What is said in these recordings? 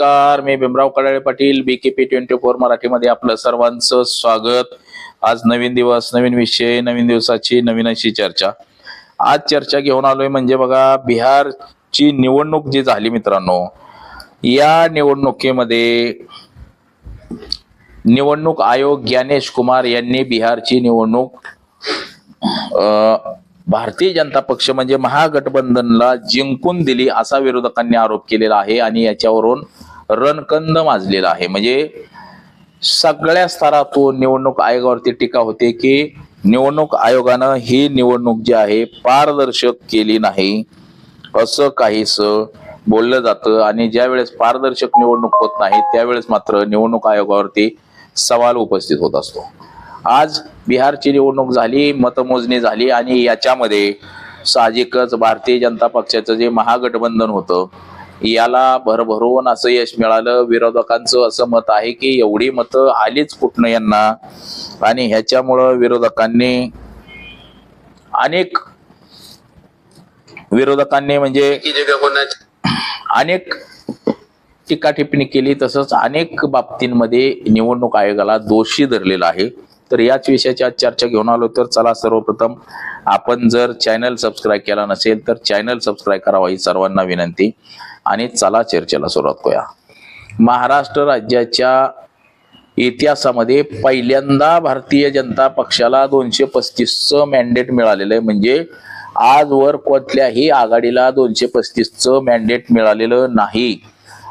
नमस्कार मी Bhimrao Kadale Patil BKP twenty four मराठीमध्ये आपलं सर्वांचं स्वागत. आज नवीन दिवस नवीन विषय नवीन दिवसाची नवीन अशी चर्चा. आज चर्चा घेऊन आलोय म्हणजे बघा बिहारची निवडणूक जी झाली मित्रांनो या निवडणुकीमध्ये निवडणूक आयोग ज्ञानेश कुमार यांनी बिहारची निवडणूक भारतीय जनता पक्ष म्हणजे महागठबंधनला जिंकून दिली असा विरोधकांनी आरोप केलेला आहे आणि याच्यावरून रणकंद माजलेला आहे. म्हणजे सगळ्या स्तरातून निवडणूक आयोगावरती टीका होते की निवडणूक आयोगानं ही निवडणूक जी आहे पारदर्शक केली नाही. असं काहीस बोललं जातं आणि ज्या वेळेस पारदर्शक निवडणूक होत नाही त्यावेळेस मात्र निवडणूक आयोगावरती सवाल उपस्थित होत असतो. आज बिहारची निवडणूक झाली मतमोजणी झाली आणि याच्यामध्ये साहजिकच भारतीय जनता पक्षाचं जे महागठबंधन होतं याला भरभरून असं यश मिळालं. विरोधकांचं असं मत आहे की एवढी मतं आलीच कुठनं यांना? आणि ह्याच्यामुळं विरोधकांनी अनेक विरोधकांनी म्हणजे अनेक टीका टिप्पणी केली तसंच अनेक बाबतींमध्ये निवडणूक आयोगाला दोषी धरलेला आहे. तर याच विषयाची आज चर्चा घेऊन आलो तर चला सर्वप्रथम आपण जर चॅनल सबस्क्राईब केला नसेल तर चॅनल सबस्क्राईब करावा ही सर्वांना विनंती. आणि चला चर्चेला सुरुवात करूया. महाराष्ट्र राज्याच्या इतिहासामध्ये पहिल्यांदा भारतीय जनता पक्षाला दोनशे पस्तीसचं मॅन्डेट मिळालेलं आहे. म्हणजे आजवर कुठल्याही आघाडीला दोनशे पस्तीसचं मॅन्डेट मिळालेलं नाही.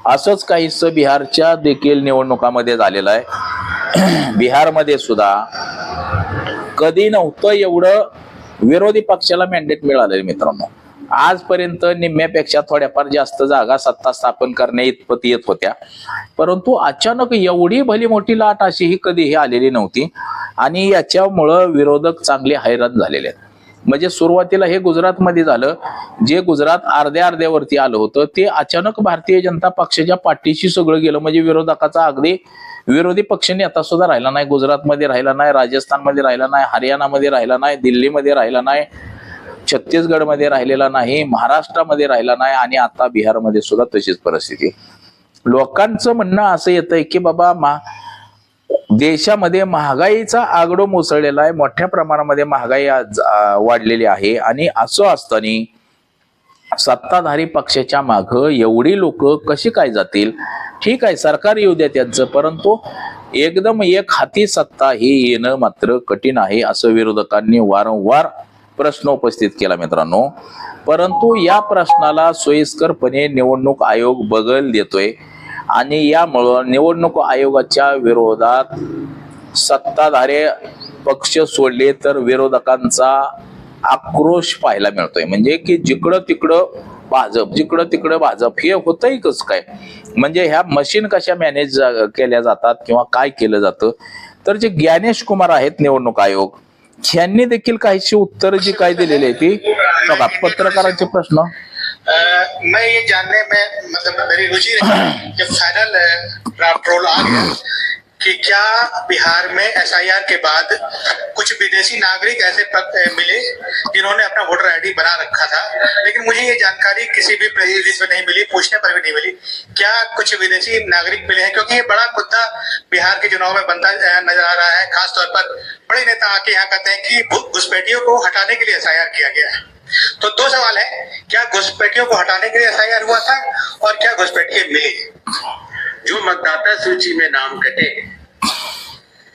असंच काहीसं बिहारच्या देखील निवडणुकामध्ये झालेलं आहे. बिहारमध्ये सुद्धा कधी नव्हतं एवढं विरोधी पक्षाला मॅन्डेट मिळालेलं मित्रांनो. आजपर्यंत निम्म्यापेक्षा थोड्याफार जास्त जागा सत्ता स्थापन करण्या इतपत येत होत्या. परंतु अचानक एवढी भली मोठी लाट अशी ही कधीही आलेली नव्हती आणि याच्यामुळं विरोधक चांगले हैराण झालेले आहेत. म्हणजे सुरुवातीला हे गुजरातमध्ये झालं. जे गुजरात अर्ध्या अर्ध्यावरती आलं होतं ते अचानक भारतीय जनता पक्षाच्या पाठीशी सगळं गेलं. म्हणजे विरोधकाचा अगदी विरोधी पक्ष नेता सुद्धा राहिला नाही. गुजरातमध्ये राहिला नाही राजस्थानमध्ये राहिला नाही हरियाणामध्ये राहिला नाही दिल्लीमध्ये राहिला नाही. छत्तीसगडमध्ये राहिलेला नाही महाराष्ट्रामध्ये राहिला नाही आणि आता बिहारमध्ये सुद्धा तशीच परिस्थिती. लोकांचं म्हणणं असं येतंय की बाबा मा देशामध्ये महागाईचा आगडो मुसळलेला आहे मोठ्या प्रमाणामध्ये महागाई आज, वाढलेली आहे आणि असं असताना सत्ताधारी पक्षाच्या माग एवढी लोक कशी काय जातील? ठीक आहे सरकार येऊ द्या त्यांचं परंतु एकदम एक हाती सत्ता ही येणं मात्र कठीण आहे असं विरोधकांनी वारंवार प्रश्न उपस्थित केला मित्रांनो. परंतु या प्रश्नाला सोयीस्करपणे निवडणूक आयोग बगल देतोय आणि यामुळं निवडणूक आयोगाच्या विरोधात सत्ताधारे पक्ष सोडले तर विरोधकांचा आक्रोश पाहायला मिळतोय. म्हणजे की जिकडं तिकडं भाजप जिकडं तिकडं भाजप हे होतंय कस काय? म्हणजे ह्या मशीन कशा मॅनेज केल्या जातात किंवा काय केलं जातं? तर जे ज्ञानेश कुमार आहेत निवडणूक आयोग ह्यांनी देखील काहीशी उत्तर जी काय दिलेली आहे ती बघा पत्रकारांचे प्रश्न. अ, मैं ये जानने में मतलब मेरी रुचि रही जब फाइनल ड्राफ्ट रोल आ गया कि क्या बिहार में एसआईआर के बाद कुछ विदेशी नागरिक ऐसे मिले जिन्होंने अपना वोटर आईडी बना रखा था? लेकिन मुझे ये जानकारी किसी भी प्रेस में नहीं मिली, पूछने पर भी नहीं मिली। क्या कुछ विदेशी नागरिक मिले हैं? क्योंकि ये बड़ा मुद्दा बिहार के चुनाव में बनता नज़र आ रहा है। खासतौर पर बड़े नेता आके यहाँ कहते हैं कि घुसपैठियों को हटाने के लिए एसआईआर किया गया है। तो दो सवाल है। क्या घुसपैठियों को हटाने के लिए एसआईआर हुआ था? और क्या घुसपैठिए मिले? जो मतदाता सूची में नाम कटे,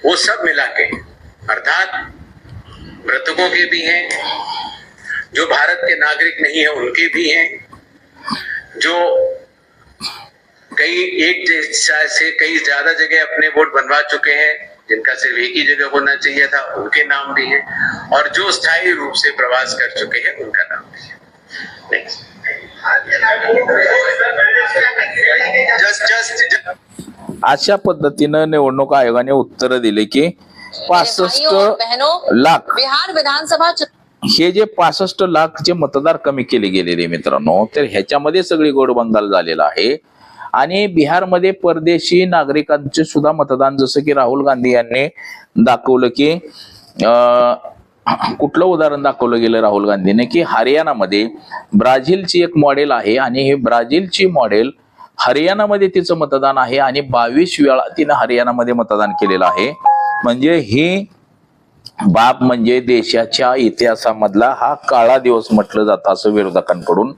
वो सब मिला के, अर्थात मृतकों के भी हैं, जो भारत के नागरिक नहीं है, उनके भी हैं, जो कई एक से कई ज़्यादा जगह अपने वोट बनवा चुके हैं, जिनका सिर्फ़ एक ही जगह होना चाहिए था, उनके नाम भी हैं, और जो स्थायी रूप से प्रवास कर चुके हैं, उनका नाम भी है। अशा पद्धतीनं निवडणूक आयोगाने उत्तर दिले की पासष्ट लाख. बिहार विधानसभा चुनाव हे जे पासष्ट लाख जे मतदार कमी केले गेलेले मित्रांनो तर ह्याच्यामध्ये सगळी गोडबंगाल झालेला आहे. आणि बिहारमध्ये परदेशी नागरिकांचे सुद्धा मतदान जसं की राहुल गांधी यांनी दाखवलं की अं, कुठलं उदाहरण दाखवलं गेलं राहुल गांधीने की हरियाणामध्ये ब्राझीलची एक मॉडेल आहे आणि हे ब्राझीलची मॉडेल हरियाणामध्ये तिचं मतदान आहे आणि बावीस वेळा तिनं हरियाणामध्ये मतदान केलेलं आहे. म्हणजे ही बाब म्हणजे देशाच्या इतिहासामधला हा काळा दिवस म्हटलं जातं असं विरोधकांकडून.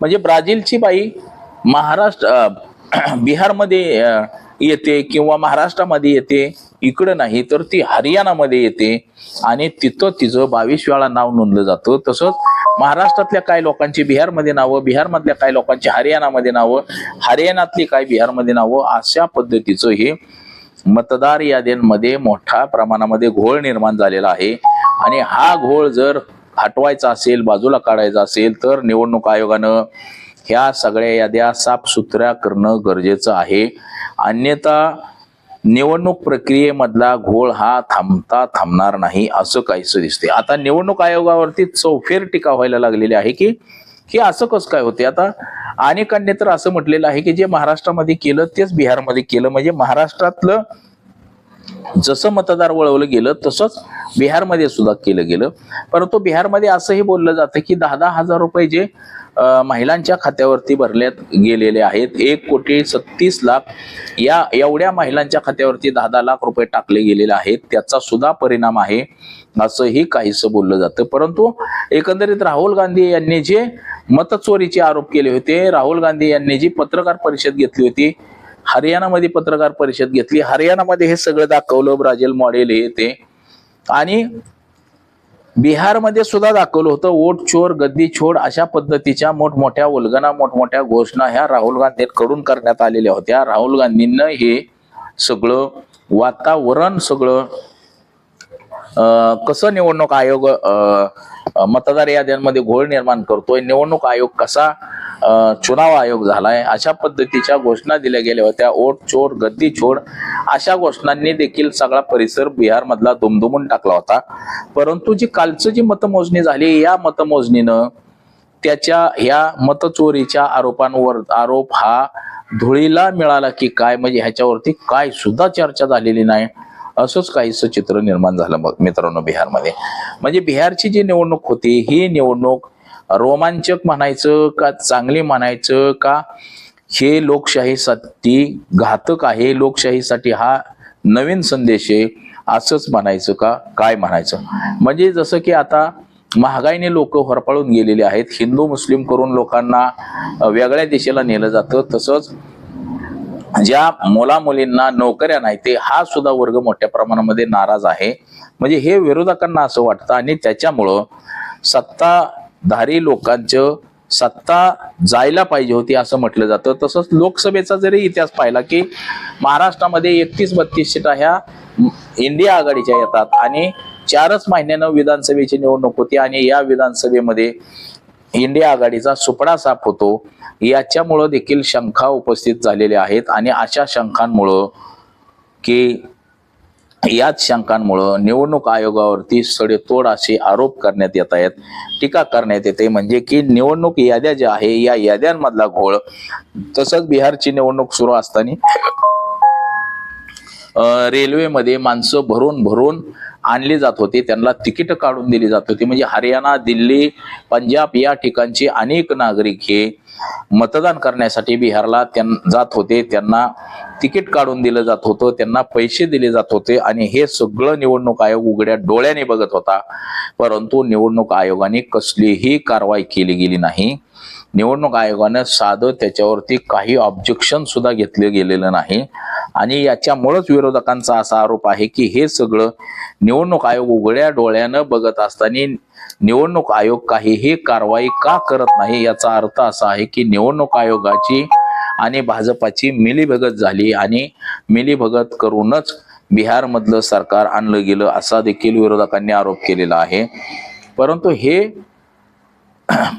म्हणजे ब्राझीलची बाई महाराष्ट्र बिहारमध्ये येते किंवा महाराष्ट्रामध्ये येते इकडं नाही तर ती हरियाणामध्ये येते. आणि तिथं तिचं बावीस वेळा नाव नोंदलं जातं. तसंच महाराष्ट्रातल्या काही लोकांची बिहारमध्ये नावं बिहारमधल्या काही लोकांची हरियाणामध्ये नावं हरियाणातली काही बिहारमध्ये नावं अशा पद्धतीचं हे मतदार याद्यांमध्ये मोठ्या प्रमाणामध्ये घोळ निर्माण झालेला आहे. आणि हा घोळ जर हटवायचा असेल बाजूला काढायचा असेल तर निवडणूक आयोगानं ह्या सगळ्या याद्या साफसुथऱ्या करणं गरजेचं आहे. अन्यथा निवडणूक प्रक्रियेमधला घोळ हा थांबता थांबणार नाही असं काहीसं दिसते आता निवडणूक आयोगावरती चौफेर टीका व्हायला लागलेली आहे की हे असं कसं काय होते आता अनेकांनी तर असं म्हटलेलं आहे की जे महाराष्ट्रामध्ये केलं तेच बिहारमध्ये केलं. म्हणजे महाराष्ट्रातलं जसं मतदार वळवलं गेलं तसंच बिहारमध्ये सुद्धा केलं गेलं. परंतु बिहारमध्ये असंही बोललं जातं की दहा दहा हजार रुपये जे महिलांच्या खात्यावरती भरल्यात गेलेले आहेत एक कोटी सत्तीस लाख या एवढ्या महिलांच्या खात्यावरती दहा दहा लाख रुपये टाकले गेलेले आहेत. त्याचा सुद्धा परिणाम आहे असंही काहीसं बोललं जातं. परंतु एकंदरीत राहुल गांधी यांनी जे मतचोरीचे आरोप केले होते राहुल गांधी यांनी जी पत्रकार परिषद घेतली होती हरियाणामध्ये पत्रकार परिषद घेतली. हरियाणामध्ये हे सगळं दाखवलं ब्राझील मॉडेल हे ते. आणि बिहारमध्ये सुद्धा दाखवलं होतं वोट चोर गद्दी छोड अशा पद्धतीच्या मोठमोठ्या उलगना मोठमोठ्या घोषणा ह्या राहुल गांधींकडून करण्यात आलेल्या होत्या. राहुल गांधींना हे सगळं वातावरण सगळं कसं निवडणूक आयोग मतदार याद्यांमध्ये घोळ निर्माण करतोय निवडणूक आयोग कसा चुनाव आयोग झालाय. अशा पद्धतीच्या घोषणा दिल्या गेल्या होत्या. ओट चोर गद्दी छोड अशा घोषणांनी देखील सगळा परिसर बिहारमधला दुमदुमून टाकला होता. परंतु जी कालचं जी मतमोजणी झाली या मतमोजणीनं त्याच्या ह्या मतचोरीच्या आरोपांवर आरोप हा धुळीला मिळाला की काय म्हणजे ह्याच्यावरती काय सुद्धा चर्चा झालेली नाही असंच काहीसं चित्र निर्माण झालं मग मित्रांनो बिहारमध्ये. म्हणजे बिहारची जी निवडणूक होती ही निवडणूक रोमांचक म्हणायचं का चांगली म्हणायचं का हे लोकशाहीसाठी घातक आहे लोकशाहीसाठी हा नवीन संदेश आहे असंच म्हणायचं का काय म्हणायचं? म्हणजे जसं की आता महागाईने लोक होरपाळून गेलेले आहेत हिंदू मुस्लिम करून लोकांना वेगळ्या दिशेला नेलं जातं तसंच ज्या मुला मुलींना नोकऱ्या नाही ते हा सुद्धा वर्ग मोठ्या प्रमाणामध्ये नाराज आहे. म्हणजे हे विरोधकांना असं वाटतं आणि त्याच्यामुळं सत्ता धारी लोकांचं सत्ता जायला पाहिजे होती असं म्हटलं जातं. तसंच लोकसभेचा जरी इतिहास पाहिला की महाराष्ट्रामध्ये एकतीस बत्तीस सीटा ह्या इंडिया आघाडीच्या येतात आणि चारच महिन्यानं विधानसभेची निवडणूक होती आणि या विधानसभेमध्ये इंडिया आघाडीचा सुपडा साफ होतो. याच्यामुळं देखील शंका उपस्थित झालेल्या आहेत आणि अशा शंकांमुळं की याच शंकांमुळं निवडणूक आयोगावरती सडेतोड असे आरोप करण्यात येत आहेत. टीका करण्यात येते म्हणजे की निवडणूक याद्या ज्या आहे या याद्यांमधला घोळ. तसंच बिहारची निवडणूक सुरू असताना रेल्वेमध्ये माणसं भरून भरून आणली जात होती. त्यांना तिकीट काढून दिली जात होती. म्हणजे हरियाणा दिल्ली पंजाब या ठिकाणचे अनेक नागरिक हे मतदान करण्यासाठी बिहारला त्यां जात होते. त्यांना तिकीट काढून दिलं जात होतं. त्यांना पैसे दिले जात होते. आणि हे सगळं निवडणूक आयोग उघड्या डोळ्याने बघत होता. परंतु निवडणूक आयोगाने कसलीही कारवाई केली गेली नाही. निवडणूक आयोगानं साधं त्याच्यावरती काही ऑब्जेक्शन सुद्धा घेतलं गेलेलं नाही. आणि याच्यामुळंच विरोधकांचा असा आरोप आहे की हे सगळं निवडणूक आयोग उघड्या डोळ्यानं बघत असताना निवडणूक आयोग काहीही कारवाई का करत नाही याचा अर्थ असा आहे की निवडणूक आयोगाची आणि भाजपाची मिलीभगत झाली आणि मिलीभगत करूनच बिहारमधलं सरकार आणलं गेलं असा देखील विरोधकांनी आरोप केलेला आहे. परंतु हे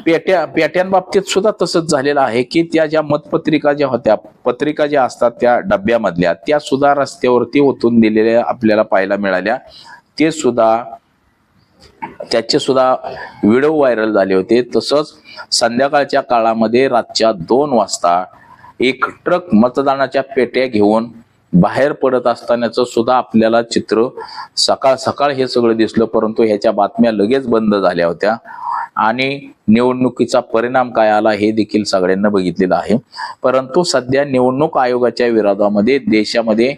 पेट्या पेट्यांबाबतीत सुद्धा तसंच झालेलं आहे की त्या ज्या मतपत्रिका ज्या होत्या पत्रिका ज्या असतात त्या डब्यामधल्या त्या सुद्धा रस्त्यावरती ओतून दिलेल्या आपल्याला पाहायला मिळाल्या. ते सुद्धा त्याचे सुद्धा व्हिडिओ व्हायरल झाले होते. तसंच संध्याकाळच्या काळामध्ये रातच्या दोन वाजता एक ट्रक मतदानाच्या पेट्या घेऊन बाहेर पडत असतानाचं सुद्धा आपल्याला चित्र सकाळ सकाळ हे सगळं दिसलं परंतु ह्याच्या बातम्या लगेच बंद झाल्या होत्या. आणि निवडणुकीचा परिणाम काय आला हे देखील सगळ्यांना बघितलेलं आहे. परंतु सध्या निवडणूक आयोगाच्या विरोधामध्ये देशामध्ये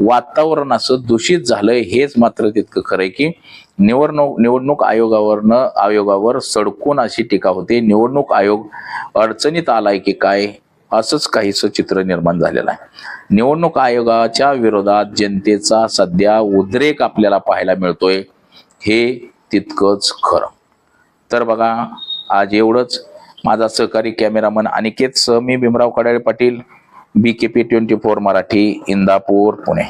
वातावरण असं दूषित झालंय हेच मात्र तितकं खरंय की निवडणूक निवडणूक आयोगावरनं आयोगावर सडकून अशी टीका होते. निवडणूक आयोग अडचणीत आलाय की काय असंच काहीसं चित्र निर्माण झालेलं आहे. निवडणूक आयोगाच्या विरोधात जनतेचा सध्या उद्रेक आपल्याला पाहायला मिळतोय हे तितकंच खरं. तर बघा आज एवढंच. माझा सहकारी कॅमेरामन अनिकेत सह मी Bhimrao Kadale Patil B K P twenty four Marathi Indapur Pune.